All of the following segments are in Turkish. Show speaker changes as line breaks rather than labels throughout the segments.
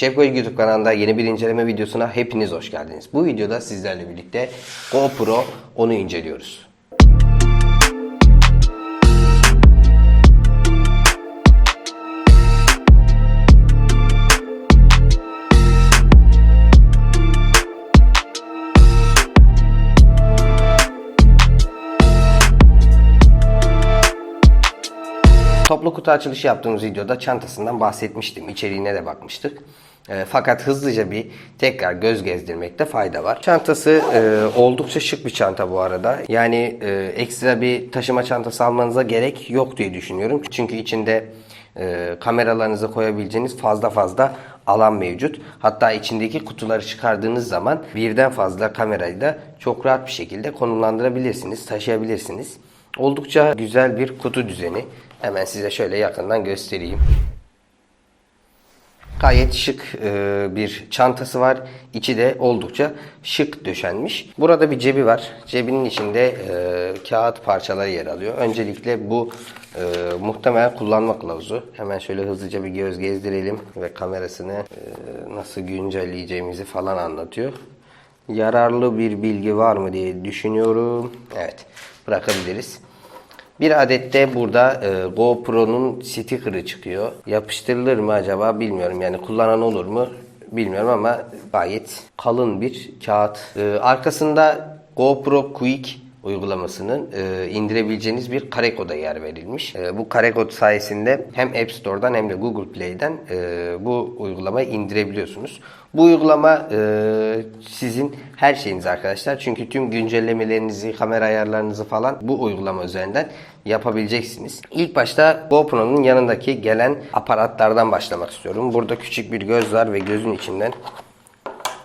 Cepkoy YouTube kanalında yeni bir inceleme videosuna hepiniz hoş geldiniz. Bu videoda sizlerle birlikte GoPro onu inceliyoruz. Toplu kutu açılışı yaptığımız videoda çantasından bahsetmiştim. İçeriğine de bakmıştık. E, fakat hızlıca bir tekrar göz gezdirmekte fayda var. Çantası e, oldukça şık bir çanta bu arada. Yani e, ekstra bir taşıma çantası almanıza gerek yok diye düşünüyorum. Çünkü içinde e, kameralarınızı koyabileceğiniz fazla fazla alan mevcut. Hatta içindeki kutuları çıkardığınız zaman birden fazla kamerayı da çok rahat bir şekilde konumlandırabilirsiniz, taşıyabilirsiniz. Oldukça güzel bir kutu düzeni. Hemen size şöyle yakından göstereyim. Gayet şık e, bir çantası var. İçi de oldukça şık döşenmiş. Burada bir cebi var. Cebinin içinde e, kağıt parçaları yer alıyor. Öncelikle bu e, muhtemelen kullanma kılavuzu. Hemen şöyle hızlıca bir göz gezdirelim ve kamerasını nasıl güncelleyeceğimizi falan anlatıyor. Yararlı bir bilgi var mı diye düşünüyorum. Evet, bırakabiliriz. Bir adet de burada e, GoPro'nun sticker'ı çıkıyor. Yapıştırılır mı acaba bilmiyorum. Yani kullanan olur mu bilmiyorum ama gayet kalın bir kağıt. E, arkasında GoPro Quick uygulamasının e, indirebileceğiniz bir kare koda yer verilmiş. E, bu kare kod sayesinde hem App Store'dan hem de Google Play'den e, bu uygulamayı indirebiliyorsunuz. Bu uygulama e, sizin her şeyiniz arkadaşlar. Çünkü tüm güncellemelerinizi, kamera ayarlarınızı falan bu uygulama üzerinden yapabileceksiniz. İlk başta GoPro'nun yanındaki gelen aparatlardan başlamak istiyorum. Burada küçük bir göz var ve gözün içinden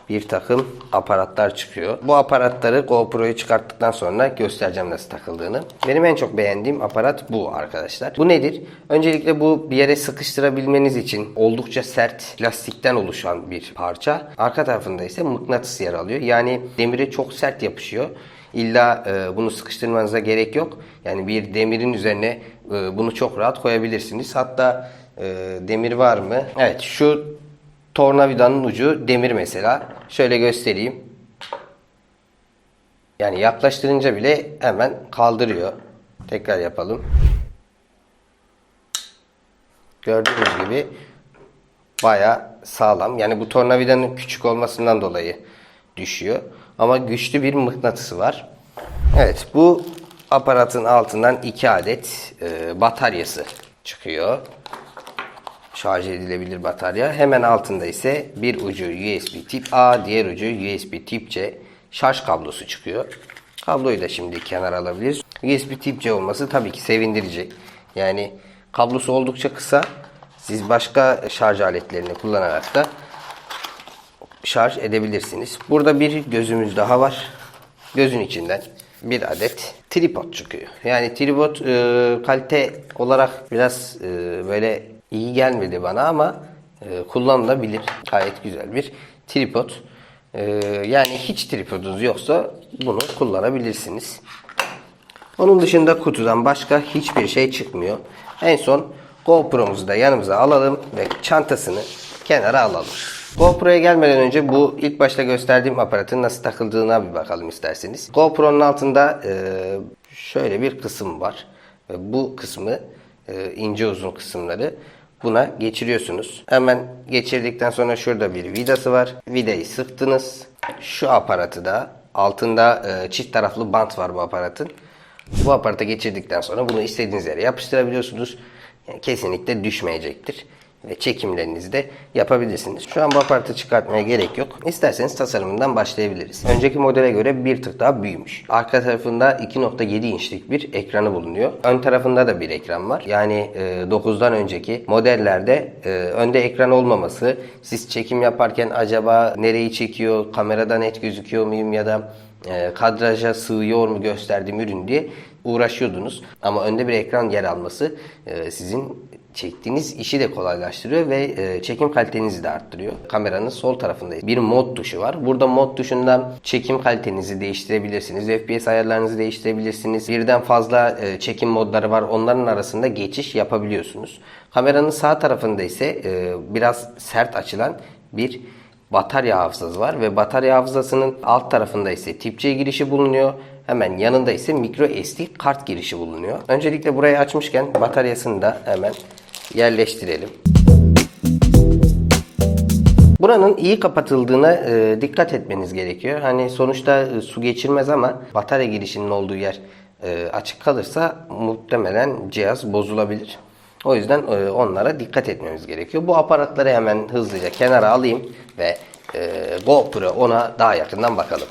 bir takım aparatlar çıkıyor. Bu aparatları GoPro'yu çıkarttıktan sonra göstereceğim nasıl takıldığını. Benim en çok beğendiğim aparat bu arkadaşlar. Bu nedir? Öncelikle bu bir yere sıkıştırabilmeniz için oldukça sert plastikten oluşan bir parça. Arka tarafında ise mıknatıs yer alıyor. Yani demire çok sert yapışıyor. İlla e, bunu sıkıştırmanıza gerek yok. Yani bir demirin üzerine e, bunu çok rahat koyabilirsiniz. Hatta e, demir var mı? Evet şu tornavidanın ucu demir mesela. Şöyle göstereyim. Yani yaklaştırınca bile hemen kaldırıyor. Tekrar yapalım. Gördüğünüz gibi baya sağlam. Yani bu tornavidanın küçük olmasından dolayı düşüyor. Ama güçlü bir mıknatısı var. Evet bu aparatın altından iki adet e, bataryası çıkıyor şarj edilebilir batarya. Hemen altında ise bir ucu USB tip A, diğer ucu USB tip C şarj kablosu çıkıyor. Kabloyu da şimdi kenara alabiliriz. USB tip C olması tabii ki sevindirici. Yani kablosu oldukça kısa. Siz başka şarj aletlerini kullanarak da şarj edebilirsiniz. Burada bir gözümüz daha var. Gözün içinden bir adet tripod çıkıyor. Yani tripod e, kalite olarak biraz e, böyle iyi gelmedi bana ama e, kullanılabilir. Gayet güzel bir tripod. E, yani hiç tripodunuz yoksa bunu kullanabilirsiniz. Onun dışında kutudan başka hiçbir şey çıkmıyor. En son GoPro'muzu da yanımıza alalım ve çantasını kenara alalım. GoPro'ya gelmeden önce bu ilk başta gösterdiğim aparatın nasıl takıldığına bir bakalım isterseniz. GoPro'nun altında e, şöyle bir kısım var. Ve bu kısmı e, ince uzun kısımları buna geçiriyorsunuz. Hemen geçirdikten sonra şurada bir vidası var. Vidayı sıktınız. Şu aparatı da altında e, çift taraflı bant var bu aparatın. Bu aparata geçirdikten sonra bunu istediğiniz yere yapıştırabiliyorsunuz. Yani kesinlikle düşmeyecektir ve çekimlerinizi de yapabilirsiniz. Şu an bu aparatı çıkartmaya gerek yok. İsterseniz tasarımından başlayabiliriz. Önceki modele göre bir tık daha büyümüş. Arka tarafında 2.7 inçlik bir ekranı bulunuyor. Ön tarafında da bir ekran var. Yani e, 9'dan önceki modellerde e, önde ekran olmaması, siz çekim yaparken acaba nereyi çekiyor, kamerada net gözüküyor muyum ya da e, kadraja sığıyor mu gösterdiğim ürün diye uğraşıyordunuz. Ama önde bir ekran yer alması e, sizin çektiğiniz işi de kolaylaştırıyor ve e, çekim kalitenizi de arttırıyor. Kameranın sol tarafında bir mod tuşu var. Burada mod tuşundan çekim kalitenizi değiştirebilirsiniz. FPS ayarlarınızı değiştirebilirsiniz. Birden fazla e, çekim modları var. Onların arasında geçiş yapabiliyorsunuz. Kameranın sağ tarafında ise e, biraz sert açılan bir batarya hafızası var ve batarya hafızasının alt tarafında ise tip C girişi bulunuyor. Hemen yanında ise micro SD kart girişi bulunuyor. Öncelikle burayı açmışken bataryasını da hemen yerleştirelim. Buranın iyi kapatıldığına e, dikkat etmeniz gerekiyor. Hani sonuçta e, su geçirmez ama batarya girişinin olduğu yer e, açık kalırsa muhtemelen cihaz bozulabilir. O yüzden e, onlara dikkat etmemiz gerekiyor. Bu aparatları hemen hızlıca kenara alayım ve e, GoPro ona daha yakından bakalım.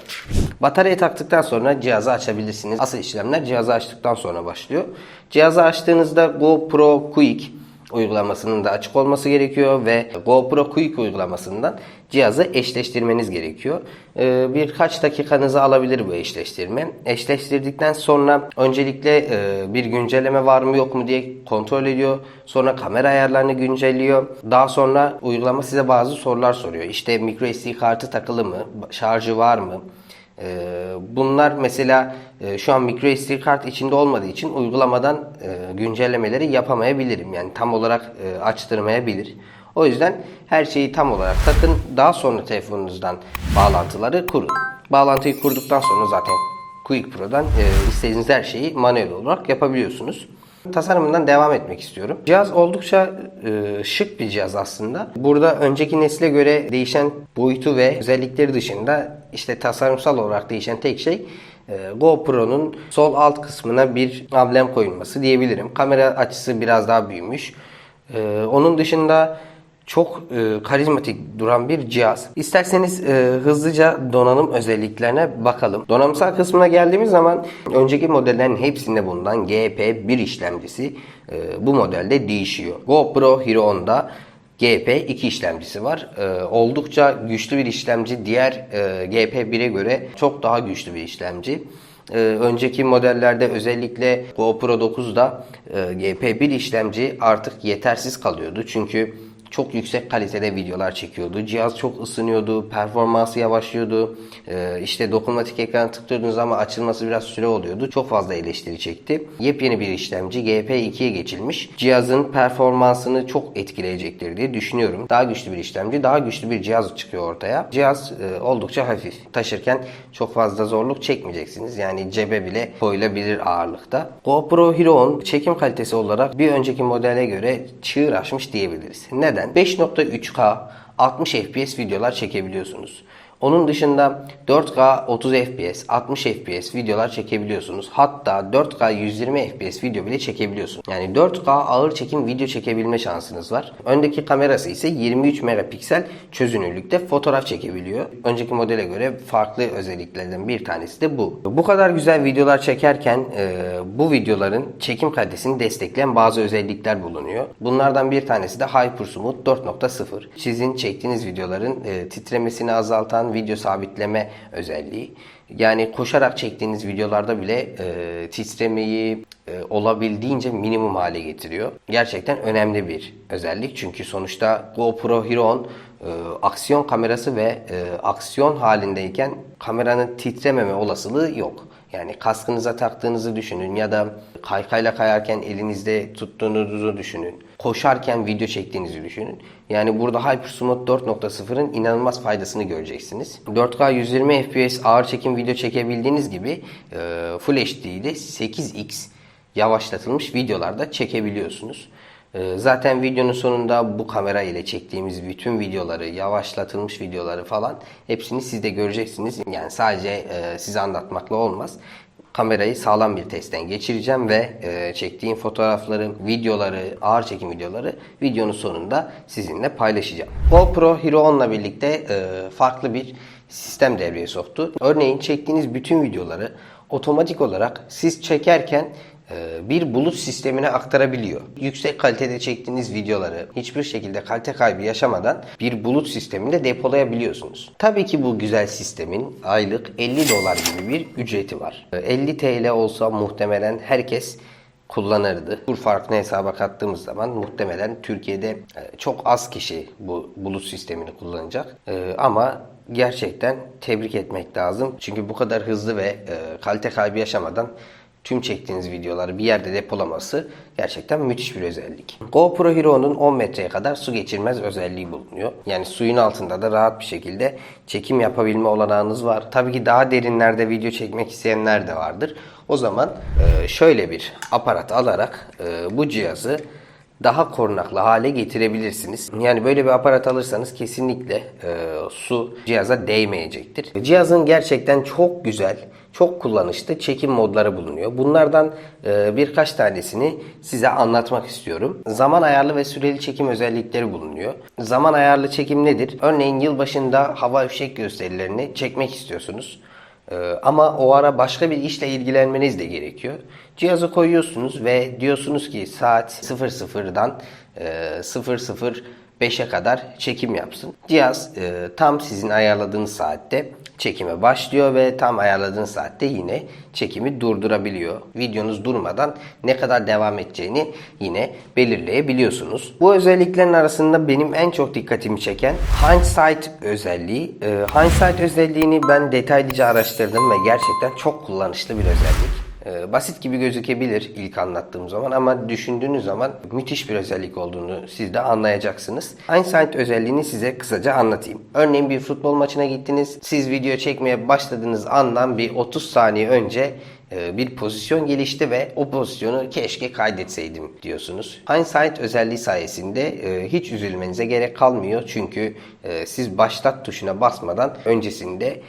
Bataryayı taktıktan sonra cihazı açabilirsiniz. Asıl işlemler cihazı açtıktan sonra başlıyor. Cihazı açtığınızda GoPro Quick uygulamasının da açık olması gerekiyor ve GoPro Quick uygulamasından cihazı eşleştirmeniz gerekiyor. Ee, birkaç dakikanızı alabilir bu eşleştirme. Eşleştirdikten sonra öncelikle e, bir güncelleme var mı yok mu diye kontrol ediyor. Sonra kamera ayarlarını güncelliyor. Daha sonra uygulama size bazı sorular soruyor. İşte microSD kartı takılı mı? Şarjı var mı? Ee, Bunlar mesela e, şu an microSD kart içinde olmadığı için uygulamadan e, güncellemeleri yapamayabilirim. Yani tam olarak e, açtırmayabilir. O yüzden her şeyi tam olarak takın. Daha sonra telefonunuzdan bağlantıları kurun. Bağlantıyı kurduktan sonra zaten Quick Pro'dan istediğiniz her şeyi manuel olarak yapabiliyorsunuz. Tasarımından devam etmek istiyorum. Cihaz oldukça e, şık bir cihaz aslında. Burada önceki nesile göre değişen boyutu ve özellikleri dışında işte tasarımsal olarak değişen tek şey e, GoPro'nun sol alt kısmına bir amblem koyulması diyebilirim. Kamera açısı biraz daha büyümüş. E, onun dışında çok e, karizmatik duran bir cihaz. İsterseniz e, hızlıca donanım özelliklerine bakalım. Donanımsal kısmına geldiğimiz zaman önceki modellerin hepsinde bulunan GP1 işlemcisi e, bu modelde değişiyor. GoPro Hero 10'da GP2 işlemcisi var. E, oldukça güçlü bir işlemci. Diğer e, GP1'e göre çok daha güçlü bir işlemci. Ee, önceki modellerde özellikle GoPro 9'da e, GP1 işlemci artık yetersiz kalıyordu. Çünkü çok yüksek kalitede videolar çekiyordu. Cihaz çok ısınıyordu, performansı yavaşlıyordu. Ee, işte dokunmatik ekran tıklıyordunuz ama açılması biraz süre oluyordu. Çok fazla eleştiri çekti. Yepyeni bir işlemci GP2'ye geçilmiş. Cihazın performansını çok etkileyecektir diye düşünüyorum. Daha güçlü bir işlemci, daha güçlü bir cihaz çıkıyor ortaya. Cihaz e, oldukça hafif. Taşırken çok fazla zorluk çekmeyeceksiniz. Yani cebe bile koyulabilir ağırlıkta. GoPro Hero 10 çekim kalitesi olarak bir önceki modele göre çığır açmış diyebiliriz. Neden? 5.3K 60 FPS videolar çekebiliyorsunuz. Onun dışında 4K 30 FPS, 60 FPS videolar çekebiliyorsunuz. Hatta 4K 120 FPS video bile çekebiliyorsunuz. Yani 4K ağır çekim video çekebilme şansınız var. Öndeki kamerası ise 23 megapiksel çözünürlükte fotoğraf çekebiliyor. Önceki modele göre farklı özelliklerden bir tanesi de bu. Bu kadar güzel videolar çekerken e, bu videoların çekim kalitesini destekleyen bazı özellikler bulunuyor. Bunlardan bir tanesi de HyperSmooth 4.0. Sizin çektiğiniz videoların e, titremesini azaltan video sabitleme özelliği. Yani koşarak çektiğiniz videolarda bile e, titremeyi e, olabildiğince minimum hale getiriyor. Gerçekten önemli bir özellik. Çünkü sonuçta GoPro Hero 10 e, aksiyon kamerası ve e, aksiyon halindeyken kameranın titrememe olasılığı yok. Yani kaskınıza taktığınızı düşünün ya da kaykayla kayarken elinizde tuttuğunuzu düşünün. Koşarken video çektiğinizi düşünün. Yani burada HyperSmooth 4.0'ın inanılmaz faydasını göreceksiniz. 4K 120 FPS ağır çekim video çekebildiğiniz gibi e, Full HD'de 8x yavaşlatılmış videolarda çekebiliyorsunuz. Ee, Zaten videonun sonunda bu kamera ile çektiğimiz bütün videoları, yavaşlatılmış videoları falan hepsini siz de göreceksiniz. Yani sadece e, size anlatmakla olmaz. Kamerayı sağlam bir testten geçireceğim ve e, çektiğim fotoğrafları, videoları, ağır çekim videoları videonun sonunda sizinle paylaşacağım. GoPro Hero 10 ile birlikte e, farklı bir sistem devreye soktu. Örneğin çektiğiniz bütün videoları otomatik olarak siz çekerken bir bulut sistemine aktarabiliyor. Yüksek kalitede çektiğiniz videoları hiçbir şekilde kalite kaybı yaşamadan bir bulut sisteminde depolayabiliyorsunuz. Tabii ki bu güzel sistemin aylık 50 dolar gibi bir ücreti var. E, 50 TL olsa muhtemelen herkes kullanırdı. Kur farkını hesaba kattığımız zaman muhtemelen Türkiye'de e, çok az kişi bu bulut sistemini kullanacak. E, Ama gerçekten tebrik etmek lazım. Çünkü bu kadar hızlı ve e, kalite kaybı yaşamadan tüm çektiğiniz videoları bir yerde depolaması gerçekten müthiş bir özellik. GoPro Hero'nun 10 metreye kadar su geçirmez özelliği bulunuyor. Yani suyun altında da rahat bir şekilde çekim yapabilme olanağınız var. Tabii ki daha derinlerde video çekmek isteyenler de vardır. O zaman e, şöyle bir aparat alarak e, bu cihazı daha korunaklı hale getirebilirsiniz. Yani böyle bir aparat alırsanız kesinlikle e, su cihaza değmeyecektir. Cihazın gerçekten çok güzel, çok kullanışlı çekim modları bulunuyor. Bunlardan e, birkaç tanesini size anlatmak istiyorum. Zaman ayarlı ve süreli çekim özellikleri bulunuyor. Zaman ayarlı çekim nedir? Örneğin yılbaşında hava fişek gösterilerini çekmek istiyorsunuz. Ee, ama o ara başka bir işle ilgilenmeniz de gerekiyor. Cihazı koyuyorsunuz ve diyorsunuz ki saat 00'dan e, 005'e kadar çekim yapsın. Cihaz e, tam sizin ayarladığınız saatte çekime başlıyor ve tam ayarladığınız saatte yine çekimi durdurabiliyor. Videonuz durmadan ne kadar devam edeceğini yine belirleyebiliyorsunuz. Bu özelliklerin arasında benim en çok dikkatimi çeken Hindsight özelliği. Ee, Hindsight özelliğini ben detaylıca araştırdım ve gerçekten çok kullanışlı bir özellik. Ee, basit gibi gözükebilir ilk anlattığım zaman ama düşündüğünüz zaman müthiş bir özellik olduğunu siz de anlayacaksınız. Hindsight özelliğini size kısaca anlatayım. Örneğin bir futbol maçına gittiniz. Siz video çekmeye başladığınız andan bir 30 saniye önce bir pozisyon gelişti ve o pozisyonu keşke kaydetseydim diyorsunuz. Hindsight özelliği sayesinde e, hiç üzülmenize gerek kalmıyor. Çünkü e, siz başlat tuşuna basmadan öncesinde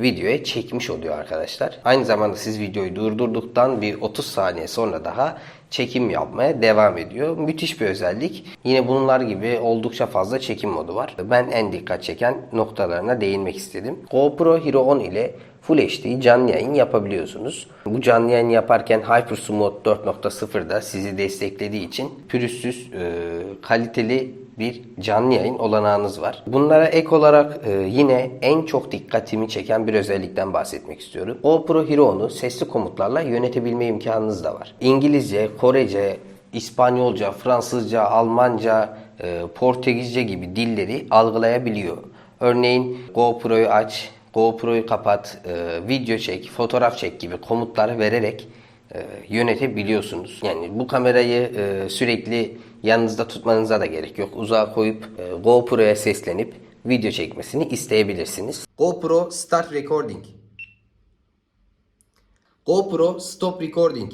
videoya çekmiş oluyor arkadaşlar. Aynı zamanda siz videoyu durdurduktan bir 30 saniye sonra daha çekim yapmaya devam ediyor. Müthiş bir özellik. Yine bunlar gibi oldukça fazla çekim modu var. Ben en dikkat çeken noktalarına değinmek istedim. GoPro Hero 10 ile Full HD canlı yayın yapabiliyorsunuz. Bu canlı yayın yaparken HyperSmooth 4.0'da sizi desteklediği için pürüzsüz, e, kaliteli bir canlı yayın olanağınız var. Bunlara ek olarak e, yine en çok dikkatimi çeken bir özellikten bahsetmek istiyorum. GoPro Hero'nu sesli komutlarla yönetebilme imkanınız da var. İngilizce, Korece, İspanyolca, Fransızca, Almanca, e, Portekizce gibi dilleri algılayabiliyor. Örneğin GoPro'yu aç, GoPro'yu kapat, e, video çek, fotoğraf çek gibi komutları vererek e, yönetebiliyorsunuz. Yani bu kamerayı e, sürekli yanınızda tutmanıza da gerek yok. Uzağa koyup e, GoPro'ya seslenip video çekmesini isteyebilirsiniz. GoPro Start Recording GoPro Stop Recording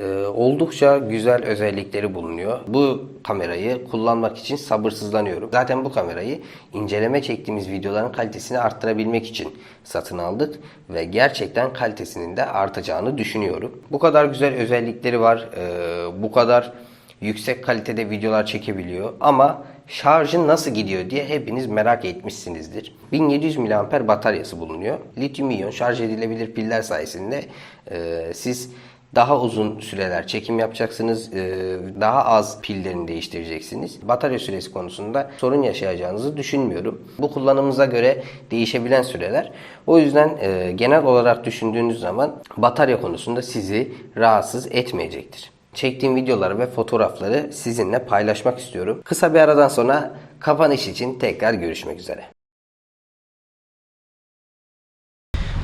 ee, oldukça güzel özellikleri bulunuyor. Bu kamerayı kullanmak için sabırsızlanıyorum. Zaten bu kamerayı inceleme çektiğimiz videoların kalitesini arttırabilmek için satın aldık ve gerçekten kalitesinin de artacağını düşünüyorum. Bu kadar güzel özellikleri var. Ee, bu kadar yüksek kalitede videolar çekebiliyor ama şarjı nasıl gidiyor diye hepiniz merak etmişsinizdir. 1700 mAh bataryası bulunuyor. Lityum iyon şarj edilebilir piller sayesinde e, siz daha uzun süreler çekim yapacaksınız. e, Daha az pillerini değiştireceksiniz. Batarya süresi konusunda sorun yaşayacağınızı düşünmüyorum. Bu kullanımınıza göre değişebilen süreler. O yüzden e, genel olarak düşündüğünüz zaman batarya konusunda sizi rahatsız etmeyecektir. Çektiğim videoları ve fotoğrafları sizinle paylaşmak istiyorum. Kısa bir aradan sonra kapanış için tekrar görüşmek üzere.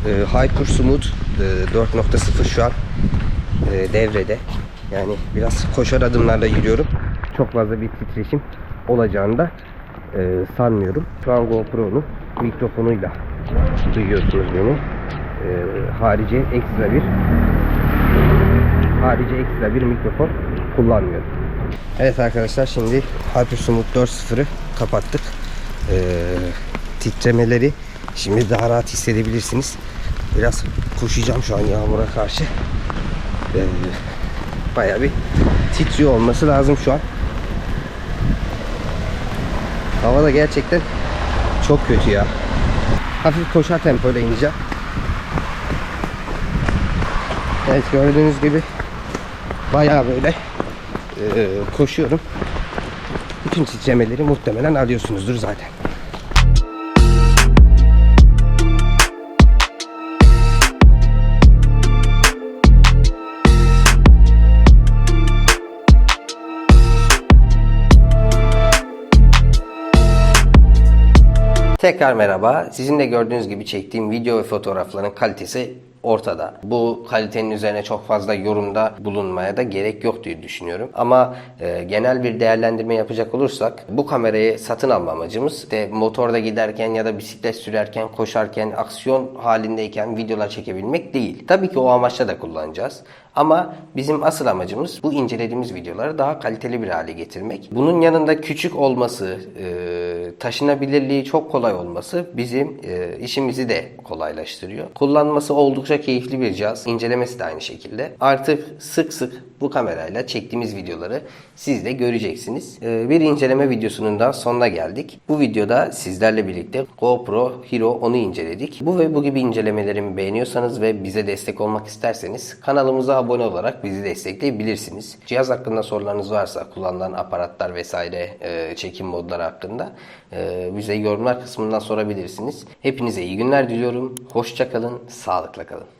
E, Hyper Smooth e, 4.0 şu an e, devrede. Yani biraz koşar adımlarla yürüyorum. Çok fazla bir titreşim olacağını da e, sanmıyorum. Şu an GoPro'nun mikrofonuyla duyuyorsunuz beni. E, harici ekstra bir harici ekstra bir mikrofon kullanmıyorum. Evet arkadaşlar şimdi HyperSmooth 4.0'ı kapattık. E, titremeleri şimdi daha rahat hissedebilirsiniz. Biraz koşacağım şu an yağmura karşı. Ee, bayağı bir titriyor olması lazım şu an. Hava da gerçekten çok kötü ya. Hafif koşar tempoyla ineceğim. Evet gördüğünüz gibi bayağı böyle e, koşuyorum. Bütün titremeleri muhtemelen alıyorsunuzdur zaten. Tekrar merhaba. Sizin de gördüğünüz gibi çektiğim video ve fotoğrafların kalitesi ortada. Bu kalitenin üzerine çok fazla yorumda bulunmaya da gerek yok diye düşünüyorum. Ama e, genel bir değerlendirme yapacak olursak bu kamerayı satın alma amacımız işte motorda giderken ya da bisiklet sürerken, koşarken, aksiyon halindeyken videolar çekebilmek değil. Tabii ki o amaçla da kullanacağız. Ama bizim asıl amacımız bu incelediğimiz videoları daha kaliteli bir hale getirmek. Bunun yanında küçük olması, e, taşınabilirliği çok kolay olması bizim e, işimizi de kolaylaştırıyor. Kullanması oldukça keyifli bir cihaz. İncelemesi de aynı şekilde. Artık sık sık bu kamerayla çektiğimiz videoları siz de göreceksiniz. E, bir inceleme videosunun da sonuna geldik. Bu videoda sizlerle birlikte GoPro Hero 10'u inceledik. Bu ve bu gibi incelemelerimi beğeniyorsanız ve bize destek olmak isterseniz kanalımıza abone olarak bizi destekleyebilirsiniz. Cihaz hakkında sorularınız varsa kullanılan aparatlar vesaire e, çekim modları hakkında e, bize yorumlar kısmından sorabilirsiniz. Hepinize iyi günler diliyorum. Hoşçakalın, sağlıkla kalın.